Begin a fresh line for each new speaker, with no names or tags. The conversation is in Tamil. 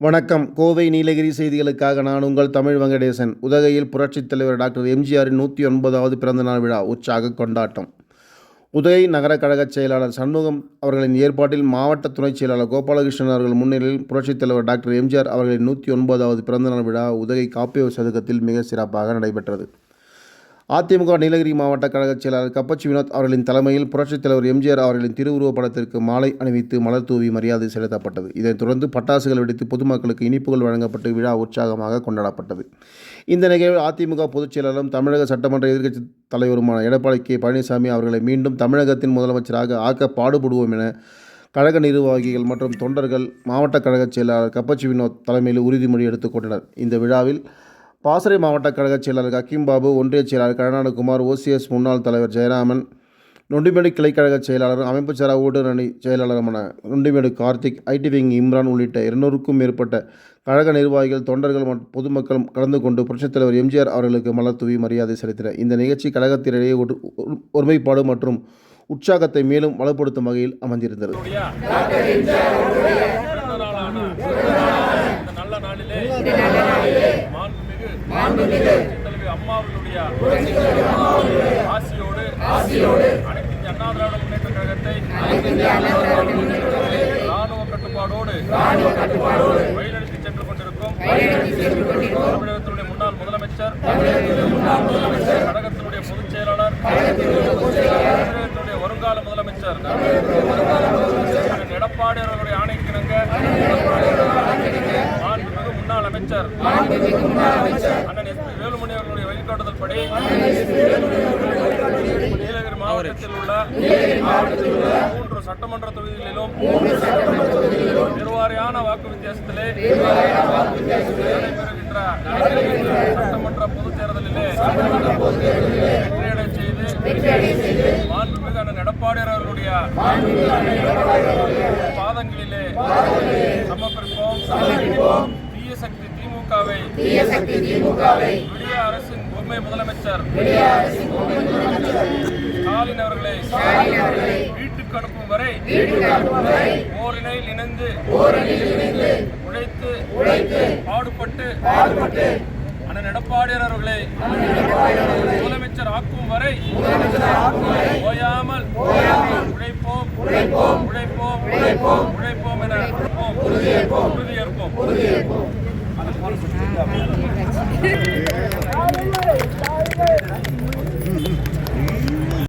வணக்கம். கோவை நீலகிரி செய்திகளுக்காக நான் உங்கள் தமிழ் வெங்கடேசன். உதகையில் புரட்சித் தலைவர் டாக்டர் எம்ஜிஆரின் நூற்றி ஒன்பதாவது பிறந்தநாள் விழா உற்சாக கொண்டாட்டம். உதகை நகர கழகச் செயலாளர் சண்முகம் அவர்களின் ஏற்பாட்டில் மாவட்ட துணைச் செயலாளர் கோபாலகிருஷ்ணன் அவர்கள் முன்னிலையில் புரட்சித் தலைவர் டாக்டர் எம்ஜிஆர் அவர்களின் நூற்றி ஒன்பதாவது பிறந்தநாள் விழா உதகை காப்பிய சதுக்கத்தில் மிக சிறப்பாக நடைபெற்றது. அதிமுக நீலகிரி மாவட்ட கழகச் செயலாளர் கப்பச்சி வினோத் அவர்களின் தலைமையில் புரட்சித் தலைவர் எம்ஜிஆர் அவர்களின் திருவுருவப் படத்திற்கு மாலை அணிவித்து மலர் தூவி மரியாதை செலுத்தப்பட்டது. இதைத் தொடர்ந்து பட்டாசுகள் வெடித்து பொதுமக்களுக்கு இனிப்புகள் வழங்கப்பட்டு விழா உற்சாகமாக கொண்டாடப்பட்டது. இந்த நிகழ்வில் அதிமுக பொதுச் செயலாளரும் தமிழக சட்டமன்ற எதிர்க்கட்சி தலைவருமான எடப்பாடி கே. பழனிசாமி அவர்களை மீண்டும் தமிழகத்தின் முதலமைச்சராக ஆக்க பாடுபடுவோம் என கழக நிர்வாகிகள் மற்றும் தொண்டர்கள் மாவட்ட கழகச் செயலாளர் கப்பச்சி வினோத் தலைமையில் உறுதிமொழி எடுத்துக்கொண்டனர் இந்த விழாவில் பாசறை மாவட்ட கழகச் செயலாளர் ஹக்கீம் பாபு ஒன்றிய செயலாளர் கருணாநிகுமார் ஓசிஎஸ் முன்னாள் தலைவர் ஜெயராமன் நொண்டிமேடு கிளைக்கழக செயலாளர் அமைப்புச்சாரா ஓட்டுநர் அணி செயலாளருமான நொண்டிமேடு கார்த்திக் ஐடி விங் இம்ரான் உள்ளிட்ட இருநூறுக்கும் மேற்பட்ட கழக நிர்வாகிகள் தொண்டர்கள் மற்றும் பொதுமக்கள் கலந்து கொண்டு புரட்சித் தலைவர் எம்ஜிஆர் அவர்களுக்கு மலர் தூவி மரியாதை செலுத்தினர். இந்த நிகழ்ச்சி கழகத்தினிடையே ஒருமைப்பாடு மற்றும் உற்சாகத்தை மேலும் வலுப்படுத்தும் வகையில் அமைந்திருந்தது.
நல்ல நாளிலே அம்மாவுடைய ஆசியோடு அனைத்து அண்ணா திராவிட முன்னேற்ற கழகத்தை ராணுவ கட்டுப்பாடோடு வழிநடத்தி சென்று கொண்டிருக்கும் தமிழகத்தினுடைய முன்னாள் முதலமைச்சர் கழகத்தினுடைய பொதுச் செயலாளர் தமிழகத்தினுடைய வருங்கால முதலமைச்சர் எடப்பாடி அவர்களுடைய ஆணைக்கிணங்க அமைச்சர். அண்ணன் எஸ். பி. வேலுமணி அவர்களுடைய வழிகாட்டுதல் படி நீலகிரி மாவட்டத்தில் உள்ள மூன்று சட்டமன்ற தொகுதிகளிலும் பெருவாரியான வாக்கு வித்தியாசத்திலே நடைபெறுகின்ற சட்டமன்ற பொதுத் தேர்தலிலே வெற்றியடை செய்து மாண்புமிகு அண்ணன் எடப்பாடியார் அவர்களுடைய பாதங்களிலே சமர்ப்பிப்போம். திமுகவை விடிய அரசின் உண்மை முதலமைச்சர். ஸ்டாலின் அவர்களை வீட்டுக்கு அனுப்பும் வரை ஓரிணையில் இணைந்து உழைத்து பாடுபட்டு அண்ணன் எடப்பாடியார் அவர்களை முதலமைச்சர் ஆக்கும் வரை ஓயாமல் உழைப்போம். உழைப்போம். உழைப்போம். உழைப்போம். என உறுதியேற்போம். உறுதியேற்போம். 啊，好的，好的。